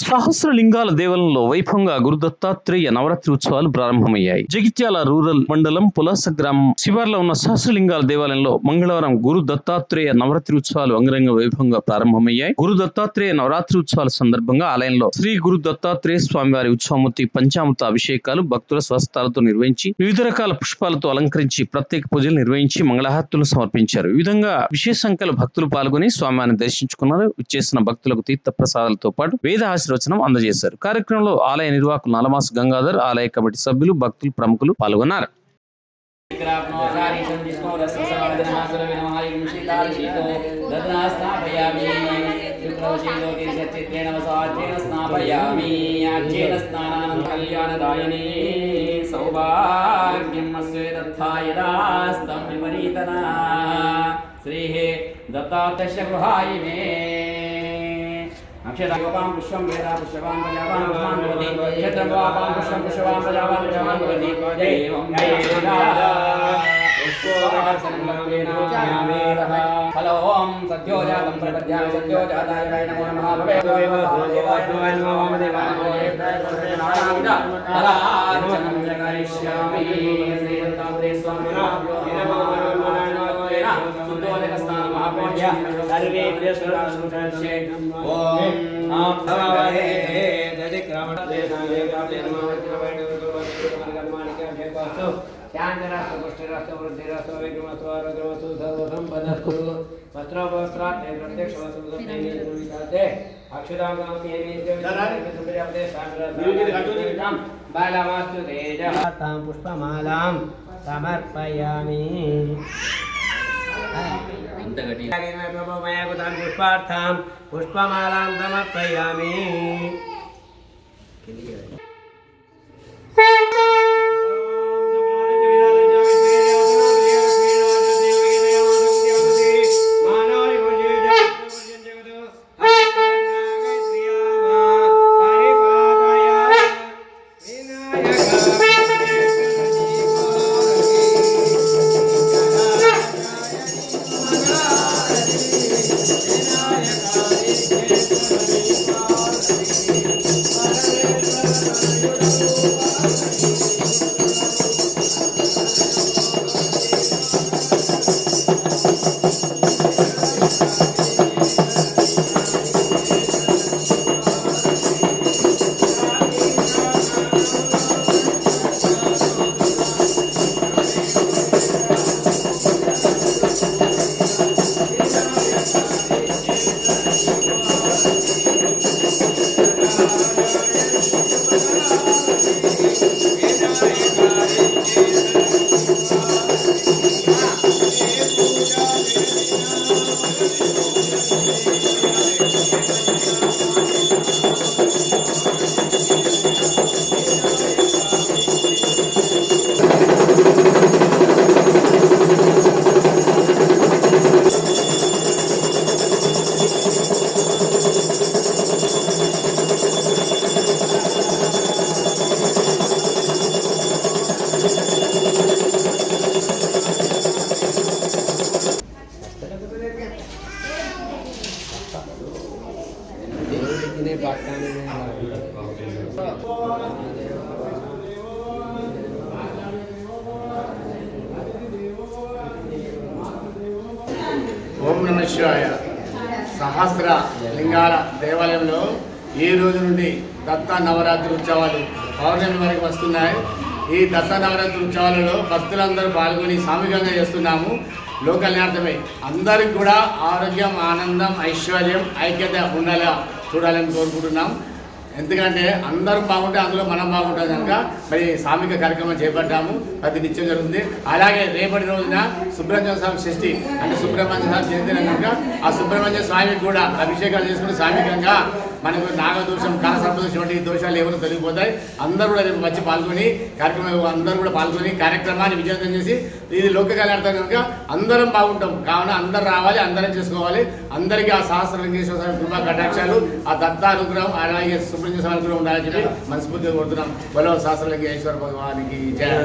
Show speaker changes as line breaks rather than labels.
సహస్రలింగాల దేవాలయంలో వైభవంగా గురు దత్తాత్రేయ నవరాత్రి ఉత్సవాలు ప్రారంభమయ్యాయి. జగిత్యాల రూరల్ మండలం పులాస గ్రామం శివార్లో ఉన్న సహస్రలింగాల దేవాలయంలో మంగళవారం గురు దత్తాత్రేయ నవరాత్రి ఉత్సవాలు అంగరంగ వైభవంగా ప్రారంభమయ్యాయి. గురు దత్తాత్రేయ నవరాత్రి ఉత్సవాల సందర్భంగా ఆలయంలో శ్రీ గురు దత్తాత్రేయ స్వామివారి ఉత్సవమూర్తి పంచామృత అభిషేకాలు భక్తుల స్వస్థాలతో నిర్వహించి వివిధ రకాల పుష్పాలతో అలంకరించి ప్రత్యేక పూజలు నిర్వహించి మంగళహారతులు సమర్పించారు. ఈ విధంగా విశేష సంఖ్యలో భక్తులు పాల్గొని స్వామివారిని దర్శించుకున్నారు. చేసిన భక్తులకు తీర్థ ప్రసాదాలతో పాటు వేద ఆశీర్వచనం అందజేశారు. కార్యక్రమంలో ఆలయ నిర్వాహకులు నలమాస్ గంగాధర్ ఆలయ కమిటీ సభ్యులు భక్తులు ప్రముఖులు పాల్గొన్నారు.
సౌభాగ్యం దత్తాయదాస్తం విపరీతనా శ్రీ మే अक्षरयोपां पुष्पं वेदा पुष्यवान् प्रजावान् पुष्पान् भवति क्षेत्रवापां पुष्पं पुष्यवान् प्रजावान् प्रजावान् भवति फलोम सद्यो जातं प्रपद्यामि सद्यो जाताय वै नमो नमः भवेदेवार्चनं करिष्यामि श्रीदत्तात्रेय स्वामिनाभ्यो స్నాన మహాపూజ్య సర్వే ప్రియశ్వరాశ్రుతే ఓం నమః శాంతిరాస్తు పుష్టిరాస్తు వృద్ధిరాస్తు విఘ్నమస్తు ఆరోగ్యమస్తు సర్వసంపదస్తు వస్త్రోపవస్త్రాత్ ప్రత్యక్షమస్తు తే అక్షరాంగం బాలమాస్తు పుట్టగటి
ప్రభు పుష్పార్థం పుష్పమాలాం సమర్పయామి Jesus. Thank you.
ఓం నమ శివాయ. సహస్ర లింగాల దేవాలయంలో ఈ రోజు నుండి దత్త నవరాత్రి ఉత్సవాలు పౌర్ణమి వరకు వస్తున్నాయి. ఈ దత్త నవరాత్రి ఉత్సవాలలో భక్తులందరూ పాల్గొని సామూహికంగా చేస్తున్నాము. లోక అందరికి కూడా ఆరోగ్యం ఆనందం ఐశ్వర్యం ఐక్యత ఉండేలా చూడాలని కోరుకుంటున్నాం. ఎందుకంటే అందరూ బాగుంటే అందులో మనం బాగుంటాం కనుక మరి సామిక కార్యక్రమం చేపట్టాము. అది నిత్యం జరుగుతుంది. అలాగే రేపటి రోజున సుబ్రహ్మణ్య స్వామి షష్ఠి అంటే సుబ్రహ్మణ్య స్వామి జయంతి కనుక ఆ సుబ్రహ్మణ్య స్వామికి కూడా అభిషేకాలు చేసుకుని సామికంగా మనకు నాగదోషం కాలసర్పదోషం వంటి దోషాలు ఎవరు తొలగిపోతాయి అందరూ కూడా రేపు వచ్చి పాల్గొని కార్యక్రమం అందరూ కూడా పాల్గొని కార్యక్రమాన్ని విజయవంతం చేసి ఇది లోక కళ్యాణం కనుక అందరం బాగుంటాం. కావున అందరు రావాలి అందరం చేసుకోవాలి. అందరికీ ఆ సహస్రలింగేశ్వర స్వామి కృపా కటాక్షాలు ఆ దత్తానుగ్రహం అలాగే సుబ్రహ్మణ్య స్వామి అనుగ్రహం ఉండాలని చెప్పి మనస్ఫూర్తిగా కోరుతున్నాం. బలో సహస్రలింగేశ్వర భగవానికి జయ.